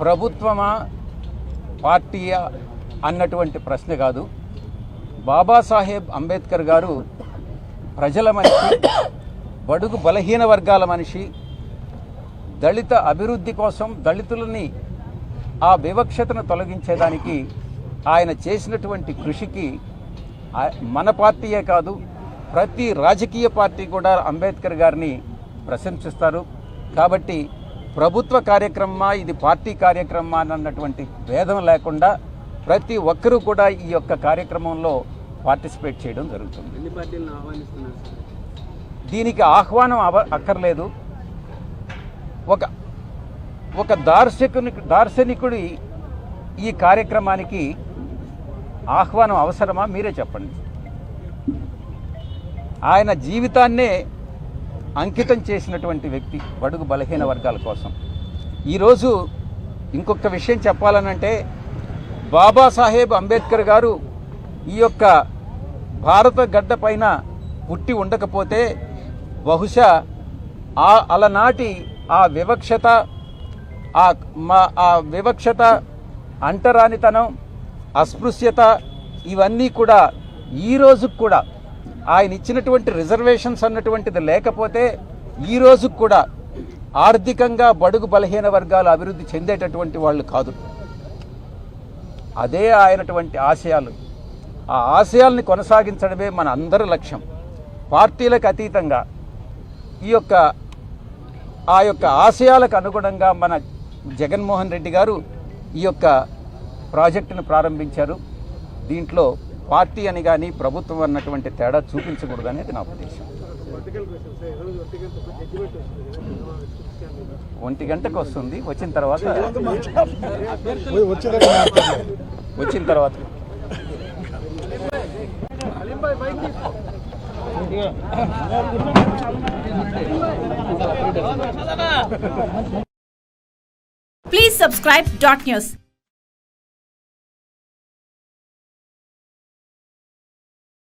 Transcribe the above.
ప్రభుత్వమా పార్టీయా అన్నటువంటి ప్రశ్న కాదు. బాబాసాహెబ్ అంబేద్కర్ గారు ప్రజల మనిషి బడుగు బలహీన వర్గాల మనిషి దళిత అభివృద్ధి కోసం దళితులని ఆ వివక్షతను తొలగించేదానికి ఆయన చేసినటువంటి కృషికి మన పార్టీయే కాదు ప్రతి రాజకీయ పార్టీ కూడా అంబేద్కర్ గారిని ప్రశంసిస్తారు. కాబట్టి ప్రభుత్వ కార్యక్రమమా ఇది పార్టీ కార్యక్రమమా అన్నటువంటి భేదం లేకుండా ప్రతి ఒక్కరూ కూడా ఈ యొక్క కార్యక్రమంలో పార్టిసిపేట్ చేయడం జరుగుతుంది. దీనికి ఆహ్వానం అవ అక్కర్లేదు. ఒక ఒక దార్శకుని దార్శనికుడి ఈ కార్యక్రమానికి ఆహ్వానం అవసరమా? మీరే చెప్పండి. ఆయన జీవితాన్నే అంకితం చేసినటువంటి వ్యక్తి బడుగు బలహీన వర్గాల కోసం. ఈరోజు ఇంకొక విషయం చెప్పాలనంటే బాబాసాహెబ్ అంబేద్కర్ గారు ఈ యొక్క భారత గడ్డ పైన పుట్టి ఉండకపోతే బహుశా ఆ అలనాటి ఆ వివక్షత ఆ మా ఆ వివక్షత అంటరానితనం అస్పృశ్యత ఇవన్నీ కూడా ఈ రోజుకు కూడా ఆయన ఇచ్చినటువంటి రిజర్వేషన్స్ అన్నటువంటిది లేకపోతే ఈ రోజుకు కూడా ఆర్థికంగా బడుగు బలహీన వర్గాలు అభివృద్ధి చెందేటటువంటి వాళ్ళు కాదు. అదే ఆయనటువంటి ఆశయాలు. ఆ ఆశయాల్ని కొనసాగించడమే మన అందరి లక్ష్యం. పార్టీలకు అతీతంగా ఈ యొక్క ఆ యొక్క ఆశయాలకు అనుగుణంగా మన జగన్మోహన్ రెడ్డి గారు ఈ యొక్క ప్రాజెక్టును ప్రారంభించారు. దీంట్లో పార్టీ అని కానీ ప్రభుత్వం అన్నటువంటి తేడా చూపించకూడదు అనేది నా ఉద్దేశం ఒంటి గంటకు వస్తుంది వచ్చిన తర్వాత వచ్చిన తర్వాత Please subscribe Dot News.